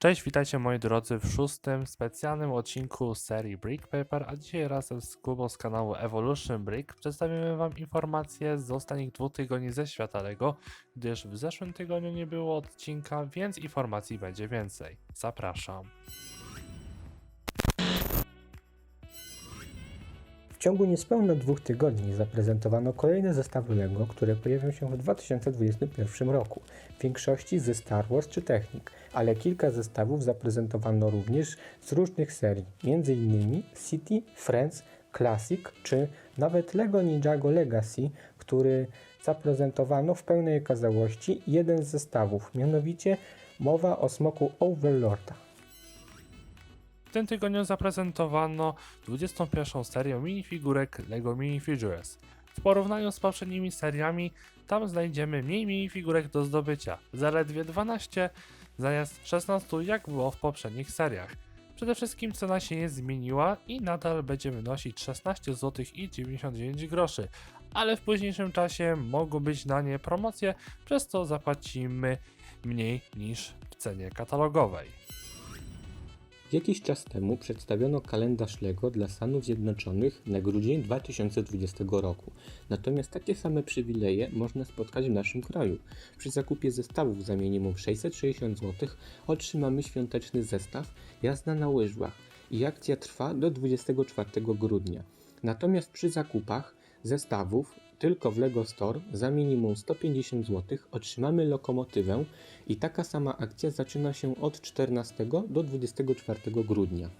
Cześć, witajcie moi drodzy w szóstym specjalnym odcinku serii Brick Paper, a dzisiaj razem z Kubą z kanału Evolution Brick przedstawimy Wam informacje z ostatnich dwóch tygodni ze świata LEGO, gdyż w zeszłym tygodniu nie było odcinka, więc informacji będzie więcej. Zapraszam. W ciągu niespełna dwóch tygodni zaprezentowano kolejne zestawy LEGO, które pojawią się w 2021 roku. W większości ze Star Wars czy Technik, ale kilka zestawów zaprezentowano również z różnych serii, m.in. City, Friends, Classic czy nawet LEGO Ninjago Legacy, który zaprezentowano w pełnej okazałości jeden z zestawów, mianowicie mowa o smoku Overlorda. W tym tygodniu zaprezentowano 21. serię minifigurek LEGO Minifigures. W porównaniu z poprzednimi seriami, tam znajdziemy mniej minifigurek do zdobycia, zaledwie 12 zamiast 16 jak było w poprzednich seriach. Przede wszystkim cena się nie zmieniła i nadal będzie wynosić 16 zł i 99 groszy, ale w późniejszym czasie mogą być na nie promocje, przez co zapłacimy mniej niż w cenie katalogowej. Jakiś czas temu przedstawiono kalendarz LEGO dla Stanów Zjednoczonych na grudzień 2020 roku. Natomiast takie same przywileje można spotkać w naszym kraju. Przy zakupie zestawów za minimum 660 zł otrzymamy świąteczny zestaw jazda na łyżwach i akcja trwa do 24 grudnia. Natomiast przy zakupach zestawów tylko w LEGO Store za minimum 150 zł otrzymamy lokomotywę i taka sama akcja zaczyna się od 14 do 24 grudnia.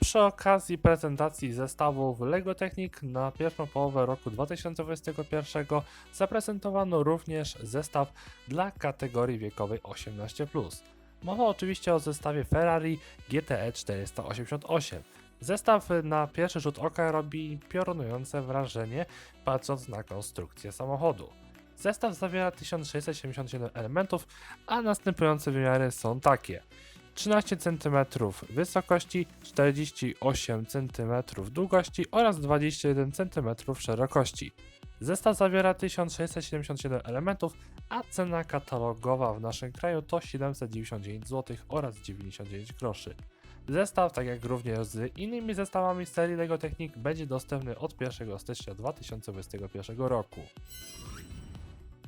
Przy okazji prezentacji zestawów LEGO Technic na pierwszą połowę roku 2021 zaprezentowano również zestaw dla kategorii wiekowej 18+. Mowa oczywiście o zestawie Ferrari GTE 488. Zestaw na pierwszy rzut oka robi piorunujące wrażenie, patrząc na konstrukcję samochodu. Zestaw zawiera 1677 elementów, a następujące wymiary są takie: 13 cm wysokości, 48 cm długości oraz 21 cm szerokości. Zestaw zawiera 1677 elementów, a cena katalogowa w naszym kraju to 799 zł oraz 99 groszy. Zestaw, tak jak również z innymi zestawami z serii LEGO Technic, będzie dostępny od 1 stycznia 2021 roku.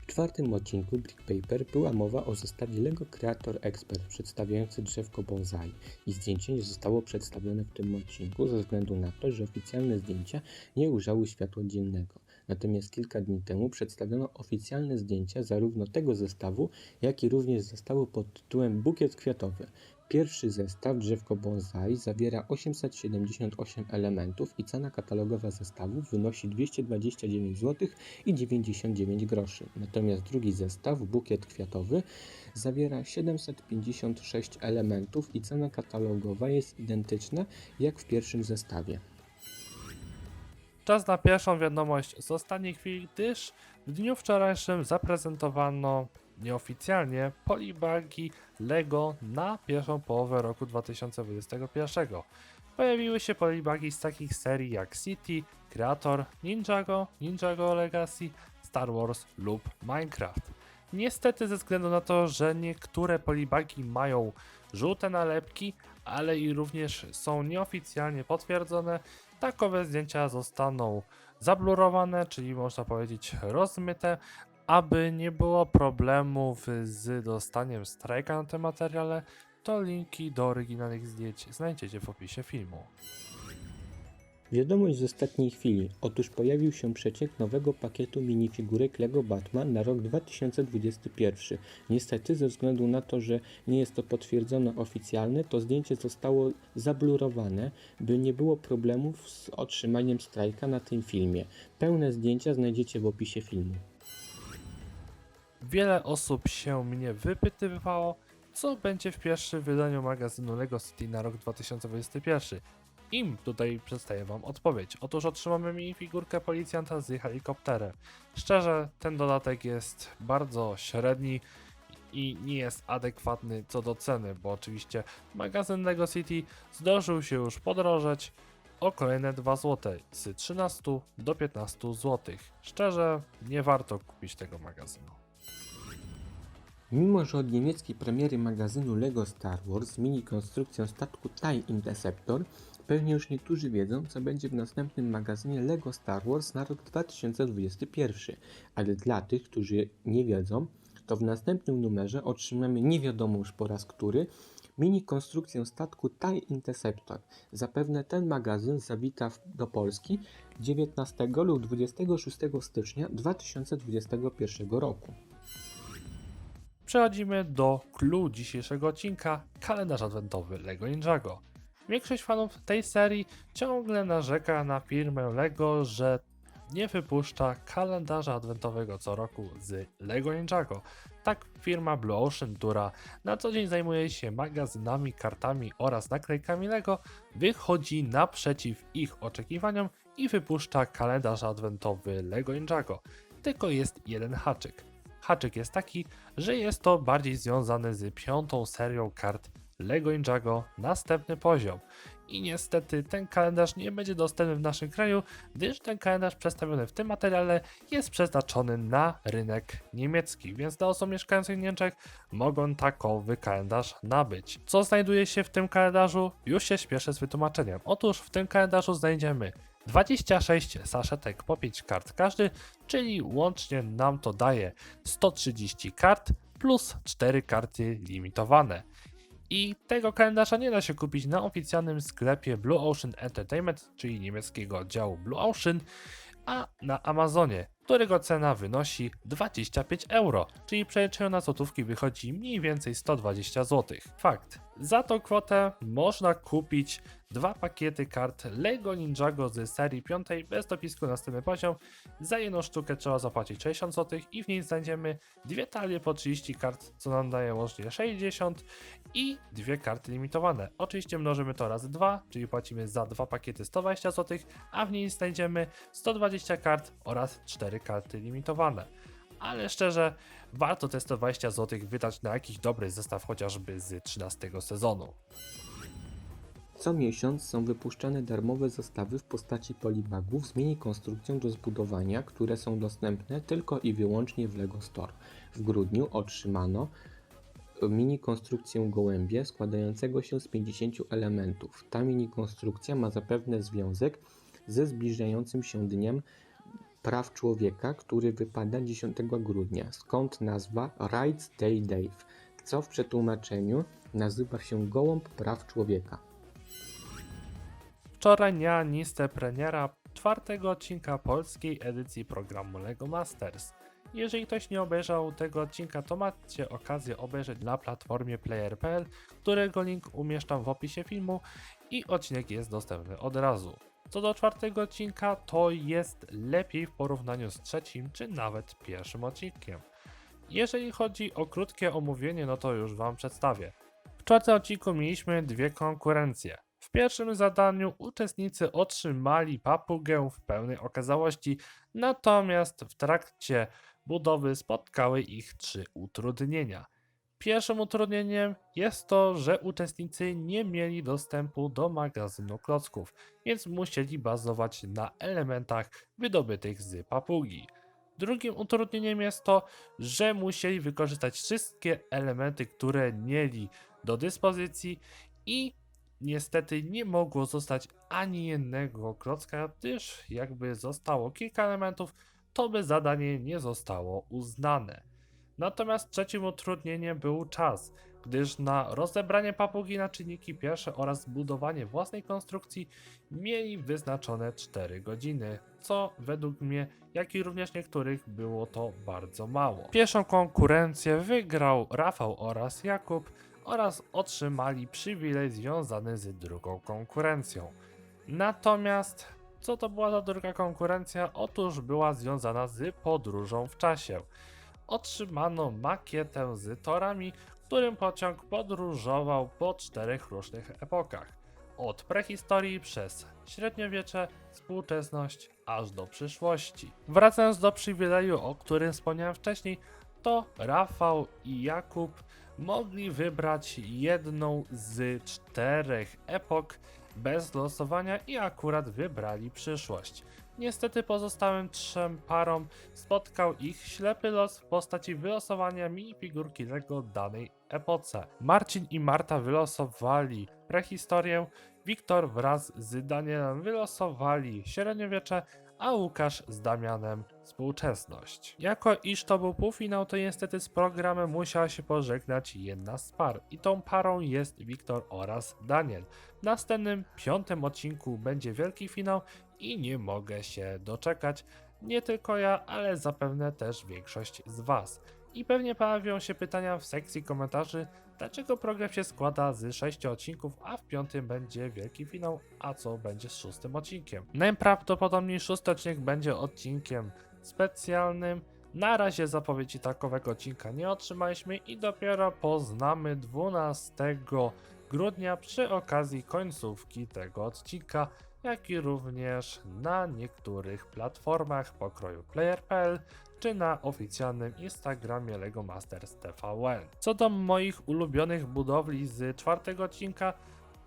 W czwartym odcinku Brick Paper była mowa o zestawie LEGO Creator Expert przedstawiający drzewko bonsai i zdjęcie nie zostało przedstawione w tym odcinku ze względu na to, że oficjalne zdjęcia nie ujrzały światła dziennego. Natomiast kilka dni temu przedstawiono oficjalne zdjęcia zarówno tego zestawu, jak i również zestawu pod tytułem Bukiet Kwiatowy. Pierwszy zestaw drzewko bonsai zawiera 878 elementów i cena katalogowa zestawu wynosi 229 zł i 99 groszy. Natomiast drugi zestaw bukiet kwiatowy zawiera 756 elementów i cena katalogowa jest identyczna jak w pierwszym zestawie. Czas na pierwszą wiadomość z ostatnich chwil, gdyż w dniu wczorajszym zaprezentowano nieoficjalnie polibagi LEGO na pierwszą połowę roku 2021. Pojawiły się polibagi z takich serii jak City, Creator, Ninjago, Ninjago Legacy, Star Wars lub Minecraft. Niestety ze względu na to, że niektóre polibagi mają żółte nalepki, ale i również są nieoficjalnie potwierdzone, takowe zdjęcia zostaną zablurowane, czyli można powiedzieć rozmyte, aby nie było problemów z dostaniem strajka na tym materiale, to linki do oryginalnych zdjęć znajdziecie w opisie filmu. Wiadomość z ostatniej chwili. Otóż pojawił się przeciek nowego pakietu minifigurek LEGO Batman na rok 2021. Niestety, ze względu na to, że nie jest to potwierdzone oficjalnie, to zdjęcie zostało zablurowane, by nie było problemów z otrzymaniem strajka na tym filmie. Pełne zdjęcia znajdziecie w opisie filmu. Wiele osób się mnie wypytywało, co będzie w pierwszym wydaniu magazynu LEGO City na rok 2021. Im tutaj przedstawię Wam odpowiedź. Otóż otrzymamy minifigurkę policjanta z helikopterem. Szczerze, ten dodatek jest bardzo średni i nie jest adekwatny co do ceny, bo oczywiście magazyn LEGO City zdążył się już podrożeć o kolejne 2 zł z 13 do 15 zł. Szczerze, nie warto kupić tego magazynu. Mimo, że od niemieckiej premiery magazynu LEGO Star Wars mini konstrukcją statku TIE Interceptor, pewnie już niektórzy wiedzą, co będzie w następnym magazynie LEGO Star Wars na rok 2021. Ale dla tych, którzy nie wiedzą, to w następnym numerze otrzymamy nie wiadomo już po raz który mini konstrukcję statku TIE Interceptor. Zapewne ten magazyn zawita do Polski 19 lub 26 stycznia 2021 roku. Przechodzimy do clue dzisiejszego odcinka kalendarz adwentowy LEGO Ninjago. Większość fanów tej serii ciągle narzeka na firmę LEGO, że nie wypuszcza kalendarza adwentowego co roku z LEGO Ninjago. Tak firma Blue Ocean, która na co dzień zajmuje się magazynami, kartami oraz naklejkami LEGO, wychodzi naprzeciw ich oczekiwaniom i wypuszcza kalendarz adwentowy LEGO Ninjago. Tylko jest jeden haczyk. Haczyk jest taki, że jest to bardziej związane z piątą serią kart LEGO Ninjago Następny Poziom. I niestety ten kalendarz nie będzie dostępny w naszym kraju, gdyż ten kalendarz przedstawiony w tym materiale jest przeznaczony na rynek niemiecki, więc dla osób mieszkających w Niemczech mogą takowy kalendarz nabyć. Co znajduje się w tym kalendarzu? Już się śpieszę z wytłumaczeniem. Otóż w tym kalendarzu znajdziemy 26 saszetek po 5 kart każdy, czyli łącznie nam to daje 130 kart plus 4 karty limitowane. I tego kalendarza nie da się kupić na oficjalnym sklepie Blue Ocean Entertainment, czyli niemieckiego oddziału Blue Ocean, a na Amazonie, którego cena wynosi 25 euro, czyli przeliczeniu na złotówki wychodzi mniej więcej 120 zł. Fakt. Za tą kwotę można kupić dwa pakiety kart LEGO Ninjago z serii 5 bez dopisku na następny poziom. Za jedną sztukę trzeba zapłacić 60 zł i w niej znajdziemy dwie talie po 30 kart, co nam daje łącznie 60 i dwie karty limitowane. Oczywiście mnożymy to razy 2, czyli płacimy za dwa pakiety 120 zł, a w niej znajdziemy 120 kart oraz 4 karty limitowane. Ale szczerze, warto te 120 zł wydać na jakiś dobry zestaw chociażby z 13 sezonu. Co miesiąc są wypuszczane darmowe zestawy w postaci polibagów z mini konstrukcją do zbudowania, które są dostępne tylko i wyłącznie w LEGO Store. W grudniu otrzymano mini konstrukcję gołębie składającego się z 50 elementów. Ta mini konstrukcja ma zapewne związek ze zbliżającym się dniem praw człowieka, który wypada 10 grudnia, skąd nazwa Rights Day Dave, co w przetłumaczeniu nazywa się Gołąb Praw Człowieka. Wczoraj miała miejsce premiera czwartego odcinka polskiej edycji programu LEGO Masters. Jeżeli ktoś nie obejrzał tego odcinka, to macie okazję obejrzeć na platformie player.pl, którego link umieszczam w opisie filmu i odcinek jest dostępny od razu. Co do czwartego odcinka, to jest lepiej w porównaniu z trzecim czy nawet pierwszym odcinkiem. Jeżeli chodzi o krótkie omówienie, no to już Wam przedstawię. W czwartym odcinku mieliśmy dwie konkurencje. W pierwszym zadaniu uczestnicy otrzymali papugę w pełnej okazałości, natomiast w trakcie budowy spotkały ich trzy utrudnienia. Pierwszym utrudnieniem jest to, że uczestnicy nie mieli dostępu do magazynu klocków, więc musieli bazować na elementach wydobytych z papugi. Drugim utrudnieniem jest to, że musieli wykorzystać wszystkie elementy, które mieli do dyspozycji i niestety nie mogło zostać ani jednego klocka, gdyż jakby zostało kilka elementów, to by zadanie nie zostało uznane. Natomiast trzecim utrudnieniem był czas, gdyż na rozebranie papugi na czynniki pierwsze oraz zbudowanie własnej konstrukcji mieli wyznaczone 4 godziny, co według mnie, jak i również niektórych było to bardzo mało. Pierwszą konkurencję wygrał Rafał oraz Jakub oraz otrzymali przywilej związany z drugą konkurencją. Natomiast co to była za druga konkurencja? Otóż była związana z podróżą w czasie. Otrzymano makietę z torami, którym pociąg podróżował po czterech różnych epokach. Od prehistorii przez średniowiecze, współczesność, aż do przyszłości. Wracając do przywileju, o którym wspomniałem wcześniej, to Rafał i Jakub mogli wybrać jedną z czterech epok bez losowania i akurat wybrali przyszłość. Niestety pozostałym trzem parom spotkał ich ślepy los w postaci wylosowania minifigurki Lego danej epoce. Marcin i Marta wylosowali prehistorię, Wiktor wraz z Danielem wylosowali średniowiecze, a Łukasz z Damianem współczesność. Jako iż to był półfinał, to niestety z programem musiała się pożegnać jedna z par i tą parą jest Wiktor oraz Daniel. W następnym, piątym odcinku będzie wielki finał i nie mogę się doczekać. Nie tylko ja, ale zapewne też większość z Was. I pewnie pojawią się pytania w sekcji komentarzy, dlaczego program się składa z 6 odcinków, a w piątym będzie wielki finał, a co będzie z szóstym odcinkiem. Najprawdopodobniej szósty odcinek będzie odcinkiem specjalnym. Na razie zapowiedzi takowego odcinka nie otrzymaliśmy i dopiero poznamy 12 grudnia przy okazji końcówki tego odcinka, jak i również na niektórych platformach pokroju player.pl czy na oficjalnym Instagramie LEGO Masters TVN. Co do moich ulubionych budowli z czwartego odcinka,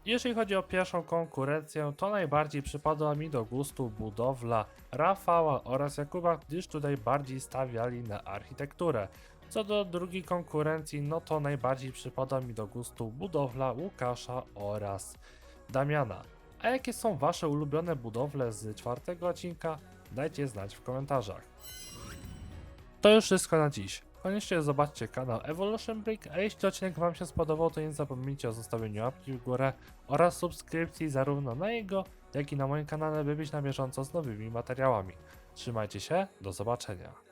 jeżeli chodzi o pierwszą konkurencję, to najbardziej przypadła mi do gustu budowla Rafała oraz Jakuba, gdyż tutaj bardziej stawiali na architekturę. Co do drugiej konkurencji, no to najbardziej przypada mi do gustu budowla Łukasza oraz Damiana. A jakie są Wasze ulubione budowle z czwartego odcinka? Dajcie znać w komentarzach. To już wszystko na dziś. Koniecznie zobaczcie kanał Evolution Brick, a jeśli odcinek Wam się spodobał, to nie zapomnijcie o zostawieniu łapki w górę oraz subskrypcji zarówno na jego, jak i na moim kanale, by być na bieżąco z nowymi materiałami. Trzymajcie się, do zobaczenia.